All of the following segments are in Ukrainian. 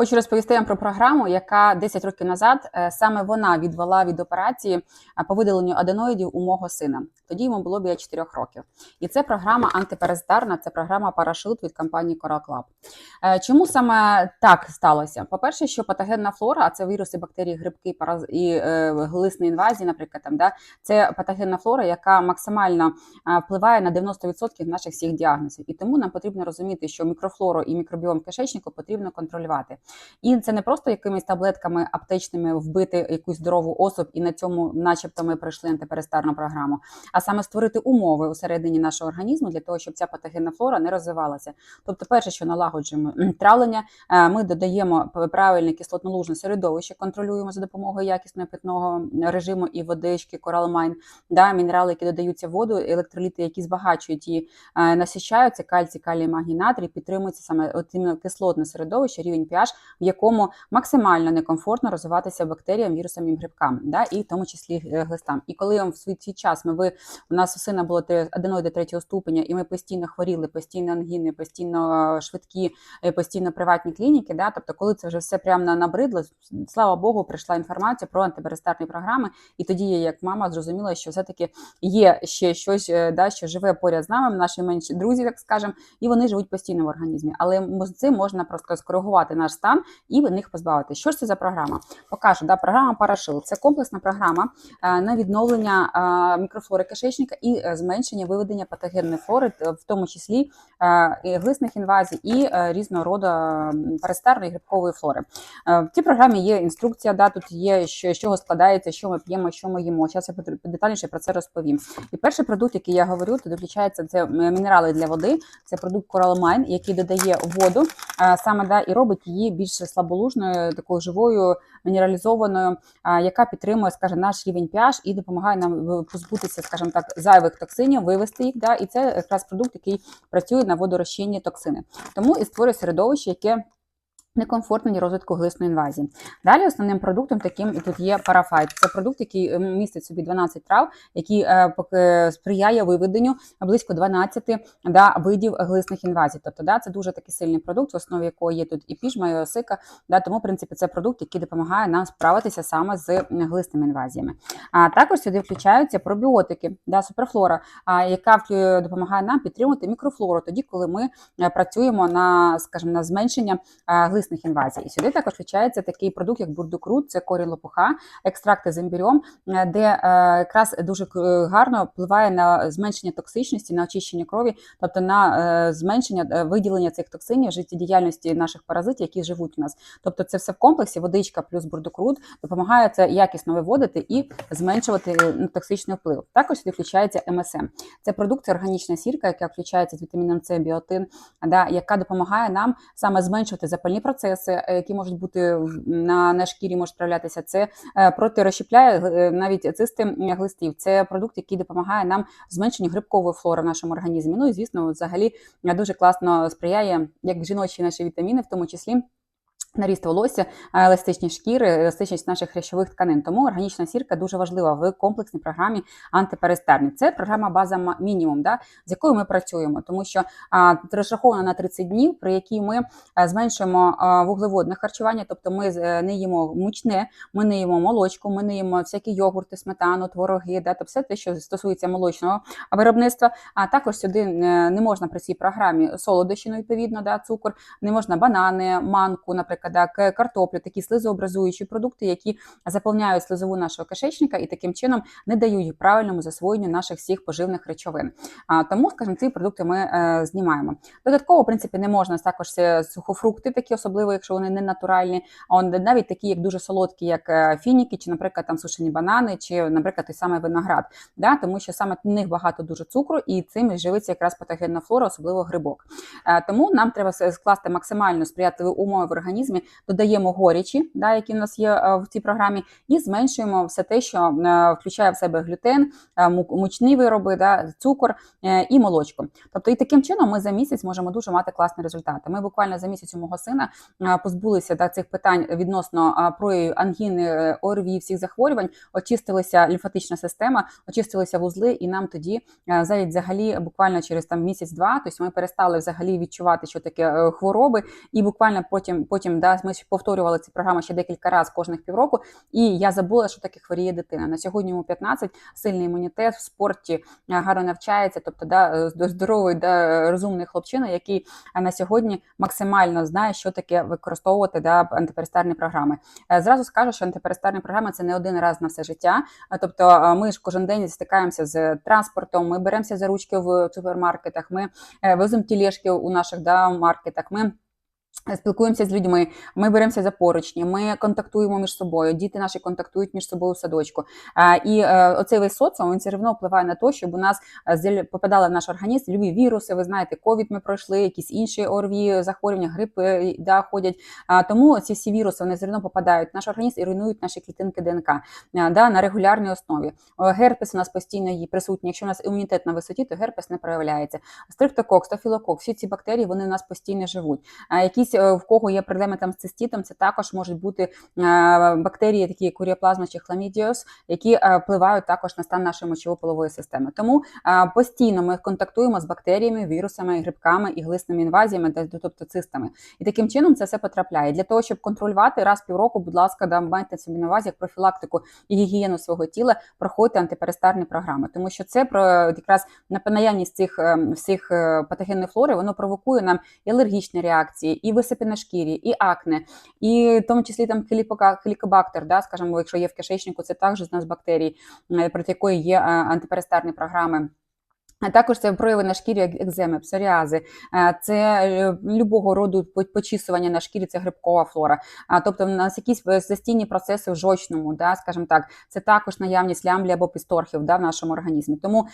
Хочу розповісти вам про програму, яка 10 років назад е, саме вона відвела від операції е, по видаленню аденоїдів у мого сина. Тоді йому було біля 4 років. І це програма антиперездарна, це програма Парашут від компанії Coral Club. Е, Чому саме так сталося? По-перше, що патогенна флора, а це віруси, бактерії, грибки параз... і глисні інвазії, наприклад, там, да, це патогенна флора, яка максимально впливає на 90% наших всіх діагнозів. І тому нам потрібно розуміти, що мікрофлору і мікробіом кишечнику потрібно контролювати. І це не просто якимись таблетками аптечними вбити якусь здорову особь, і на цьому, начебто, ми пройшли антиперестарну програму, а саме створити умови усередині нашого організму для того, щоб ця патогенна флора не розвивалася. Тобто, перше, що налагоджуємо травлення, е, ми додаємо правильне кислотно-лужне середовище, контролюємо за допомогою якісного питного режиму і водички, коралмайн, да, мінерали, які додаються в воду, електроліти, які збагачують її, е, насищаються кальцій, калій, магній, натрій, підтримується саме от кислотне середовище, рівень pH, в якому максимально некомфортно розвиватися бактеріям, вірусам і грибкам, да, і в тому числі е, глистам. І коли в свій час ми ви у нас у сина було аденоїди третього ступеня, і ми постійно хворіли, постійно ангіни, постійно е, швидкі, е, постійно приватні клініки. Да, тобто, коли це вже все прямо на- набридло, слава Богу, прийшла інформація про антиперестарні програми, і тоді я, як мама, зрозуміла, що все-таки є ще щось, да, що живе поряд з нами, наші менші друзі, так скажемо, і вони живуть постійно в організмі. Але з цим можна просто скоригувати наш стан і від них позбавити. Що ж це за програма? Покажу, да, програма Парашил. Це комплексна програма е, на відновлення е, мікрофлори кишечника і е, зменшення виведення патогенної флори, в тому числі глисних інвазій і різного роду параситарної грибкової флори. В цій програмі є інструкція, да, тут є що, з чого складається, що ми п'ємо, що ми їмо. Зараз я детальніше про це розповім. І перший продукт, який я говорю, тут включається це мінерали для води. Це продукт Coral Mine, який додає воду саме да, і робить її більш слаболужною, такою живою, мінералізованою, е, яка підтримує, скажімо, наш рівень pH і допомагає нам позбутися, скажімо так, зайвих токсинів, вивести їх. Да, і це якраз продукт, який працює на водорозчинні токсини. Тому і створює середовище, яке Некомфортно для розвитку глисної інвазії. Далі основним продуктом таким і тут є парафайт. Це продукт, який е, містить собі 12 трав, який е, пок- сприяє виведенню близько 12 да, видів глисних інвазій. Тобто, да, це дуже такий сильний продукт, в основі якого є тут і піжма, і осика. Да, тому, в принципі, це продукт, який допомагає нам справитися саме з глисними інвазіями. А також сюди включаються пробіотики, да, суперфлора, а, яка допомагає нам підтримувати мікрофлору тоді, коли ми е, працюємо на, скажімо, на зменшення е, глисних інвазій. І сюди також включається такий продукт, як бурдукрут, це корінь лопуха, екстракти з імбірьом, е, де е, якраз дуже е, гарно впливає на зменшення токсичності, на очищення крові, тобто на зменшення виділення цих токсинів, життєдіяльності наших паразитів, які живуть у нас. Тобто, це все в комплексі, водичка плюс бурдокрут допомагає це якісно виводити і зменшувати токсичний вплив. Також сюди включається МСМ. Це продукт, це органічна сірка, яка включається з вітаміном С, біотин, да, яка допомагає нам саме зменшувати запальні процеси, е, які можуть бути на, на шкірі, можуть проявлятися. Це е, протирозщепляє е, навіть цисти глистів. Це продукт, який допомагає нам зменшенню грибкової флори в нашому організмі. Ну і звісно, взагалі дуже класно сприяє як жіночі наші вітаміни, в тому числі. Наріст волосся, е, еластичні шкіри, еластичність наших хрящових тканин. Тому органічна сірка дуже важлива в комплексній програмі антиперестерні. Це програма база мінімум, да, з якою ми працюємо, тому що а, розрахована на 30 днів, при якій ми е, зменшуємо вуглеводне харчування, тобто ми е, не їмо мучне, ми не їмо молочку, ми не їмо всякі йогурти, сметану, твороги, да, тобто все те, що стосується молочного виробництва. А також сюди не можна при цій програмі солодощі, відповідно, да, цукор, не можна банани, манку, наприклад, да, картоплю, такі слизообразуючі продукти, які заповняють слизову нашого кишечника і таким чином не дають правильному засвоєнню наших всіх поживних речовин. Тому, скажімо, ці продукти ми е, знімаємо. Додатково, в принципі, не можна також сухофрукти, такі особливо, якщо вони не натуральні, а навіть такі, як дуже солодкі, як е, фініки, чи, наприклад, там сушені банани, чи, наприклад, той самий виноград. Да? Тому що саме в них багато дуже цукру, і цим живиться якраз патогенна флора, особливо грибок. Е, Тому нам треба скласти максимально сприятливі умови в організмі, додаємо горічі, да, які в нас є е, в цій програмі, і зменшуємо все те, що е, включає в себе глютен, е, мучні вироби, да, цукор і молочко. Тобто, і таким чином ми за місяць можемо дуже мати класні результати. Ми буквально за місяць у мого сина позбулися да, цих питань відносно проявів ангіни, ОРВІ, всіх захворювань, очистилася лімфатична система, очистилися вузли, і нам тоді навіть взагалі буквально через там місяць-два, тобто ми перестали взагалі відчувати, що таке хвороби, і буквально потім потім да, ми повторювали ці програми ще декілька разів кожних півроку, і я забула, що таке хворіє дитина. На сьогодні йому 15, сильний імунітет в спорті е, гарно навчається, тобто да, е, здо- здоровий, да, розумний хлопчина, який е, на сьогодні максимально знає, що таке використовувати да, антиперистарні програми. Зразу скажу, що антиперистарні програми це не один раз на все життя. Тобто, ми ж кожен день стикаємося з транспортом, ми беремося за ручки в супермаркетах, ми веземо тілешки у наших да, маркетах. Ми Спілкуємося з людьми, ми беремося за поручні, ми контактуємо між собою, діти наші контактують між собою у садочку. І е, оцей весь соціум він все одно впливає на те, щоб у нас е, попадали в наш організм любі віруси. Ви знаєте, ковід ми пройшли, якісь інші ОРВІ, захворювання, грипи да, ходять. Тому ці всі віруси вони все одно попадають в наш організм і руйнують наші клітинки ДНК да, на регулярній основі. Герпес у нас постійно присутній. Якщо у нас імунітет на висоті, то герпес не проявляється. Стриптокок, стафілокок, всі ці бактерії вони у нас постійно живуть. А якісь е, в кого є проблеми там з цистітом, це також можуть бути е, бактерії, такі як куріоплазма чи хламідіос, які е, впливають також на стан нашої мочово-полової системи. Тому постійно ми контактуємо з бактеріями, вірусами, грибками і глисними інвазіями, тобто цистами. І таким чином це все потрапляє. Для того, щоб контролювати раз півроку, будь ласка, да, майте собі на увазі як профілактику і гігієну свого тіла, проходьте антиперистарні програми, тому що це про якраз на наявність цих е, всіх патогенної флори, воно провокує нам і алергічні реакції, і висипи на шкірі, і акне, і в тому числі там хелікобактер, да, скажімо, якщо є в кишечнику, це також з нас бактерії, е, проти якої є антиперестарні програми. А також це прояви на шкірі екземи, псоріази, е, це е, любого роду по- почісування на шкірі, це грибкова флора. А тобто в нас якісь е, застійні процеси в жовчному, да, скажімо так, це також наявність лямблі або пісторхів да, в нашому організмі. Тому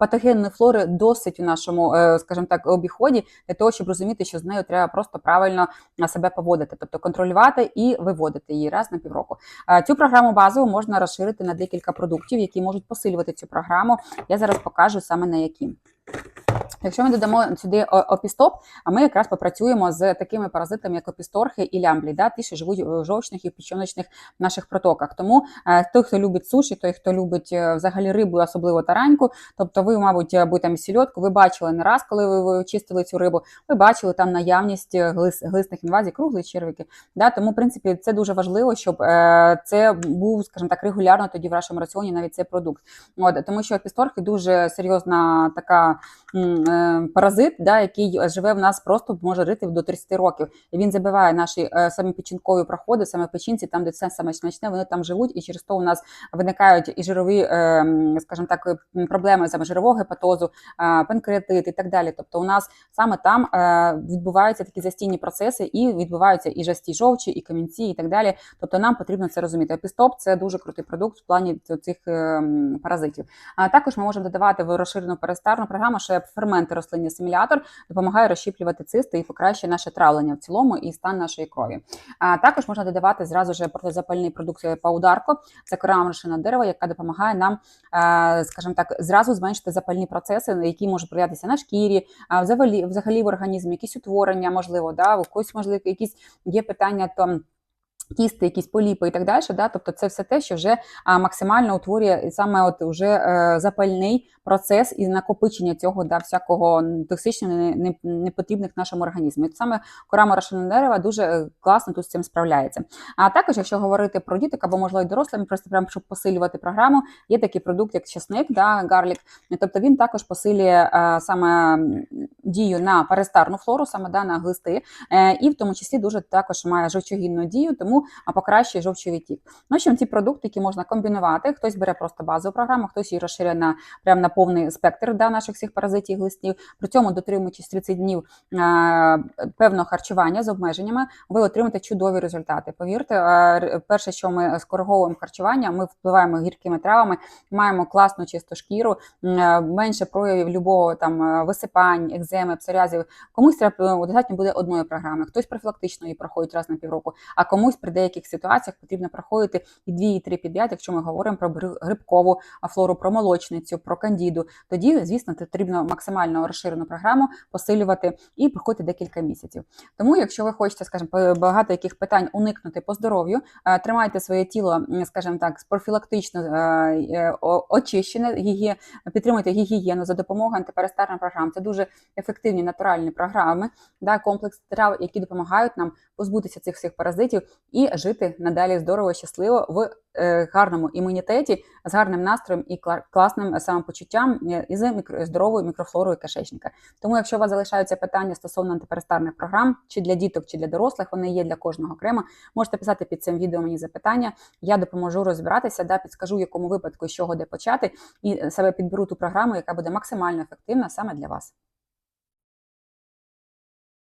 патогенної флори досить у нашому, скажімо так, обіході для того, щоб розуміти, що з нею треба просто правильно себе поводити, тобто контролювати і виводити її раз на півроку. Цю програму базову можна розширити на декілька продуктів, які можуть посилювати цю програму. Я зараз покажу саме на які. Якщо ми додамо сюди опістоп, а ми якраз попрацюємо з такими паразитами, як опісторхи і лямблі, да, ті, що живуть в жовчних і печіночних наших протоках. Тому е, той, хто любить суші, той, хто любить е, взагалі рибу, особливо тараньку, тобто ви, мабуть, або там сільотку, ви бачили не раз, коли ви, чистили цю рибу, ви бачили там наявність е, глис, глисних інвазій, круглі червики. Да, тому, в принципі, це дуже важливо, щоб е, це був, скажімо так, регулярно тоді в вашому раціоні навіть цей продукт. От, тому що опісторхи дуже серйозна така е, паразит, да, який живе в нас просто може жити до 30 років. І він забиває наші е, саме печінкові проходи, саме печінці, там, де це саме смачне, вони там живуть, і через то у нас виникають і жирові, е, скажімо так, проблеми саме жирового гепатозу, е, панкреатит і так далі. Тобто, у нас саме там е, відбуваються такі застійні процеси, і відбуваються і жасті жовчі, і камінці, і так далі. Тобто, нам потрібно це розуміти. Епістоп це дуже крутий продукт в плані цих е, паразитів. А також ми можемо додавати в розширену перистарну програму, є ферменти рослинний асимілятор допомагає розщіплювати цисти і покращує наше травлення в цілому і стан нашої крові. А також можна додавати зразу ж протизапальний продукт е, паударко, це корова машина дерева, яка допомагає нам, е, скажімо так, зразу зменшити запальні процеси, які можуть проявлятися на шкірі, взагалі, взагалі в організмі, якісь утворення, можливо, да, у когось можливо якісь є питання там. Кісти, якісь поліпи і так далі, да? тобто це все те, що вже максимально утворює саме от уже е, запальний процес і накопичення цього да, всякого токсичного не, не, непотрібних нашому організму. І саме кора морошина дерева дуже е, класно тут з цим справляється. А також, якщо говорити про діток або можливо й дорослим, просто прямо щоб посилювати програму, є такий продукт, як чесник, да, гарлік. Тобто він також посилює е, саме дію на перистарну флору, саме да, на глисти, і в тому числі дуже також має жовчогінну дію, тому а покращує жовчовий тік. Ну, що ці продукти, які можна комбінувати, хтось бере просто базову програму, хтось її розширює на прямо на повний спектр да, наших всіх паразитів глистів. При цьому, дотримуючись 30 днів е, певного харчування з обмеженнями, ви отримаєте чудові результати. Повірте, е, перше, що ми скориговуємо харчування, ми впливаємо гіркими травами, маємо класну чисту шкіру, е, менше проявів любого там висипань, екземи, псоріазів. Комусь треба е, достатньо буде одної програми, хтось профілактично її проходить раз на півроку, а комусь при деяких ситуаціях потрібно проходити і 2, і 3 підряд, якщо ми говоримо про гри- грибкову флору, про молочницю, про кандіду. Тоді, звісно, потрібно максимально розширену програму посилювати і проходити декілька місяців. Тому, якщо ви хочете, скажімо, багато яких питань уникнути по здоров'ю, е, тримайте своє тіло, скажімо так, профілактично е, е, очищене, підтримуйте гігієну за допомогою антиперестарних програм. Це дуже ефективні натуральні програми, да, комплекс трав, які допомагають нам позбутися цих всіх паразитів і жити надалі здорово, щасливо в е, гарному імунітеті, з гарним настроєм і кла- класним самопочуттям е, і з здоровою мікрофлорою кишечника. Тому, якщо у вас залишаються питання стосовно антиперестарних програм, чи для діток, чи для дорослих, вони є для кожного окремо. Можете писати під цим відео мені запитання. Я допоможу розбиратися, да, підскажу, в якому випадку з чого де почати, і е, себе підберу ту програму, яка буде максимально ефективна саме для вас.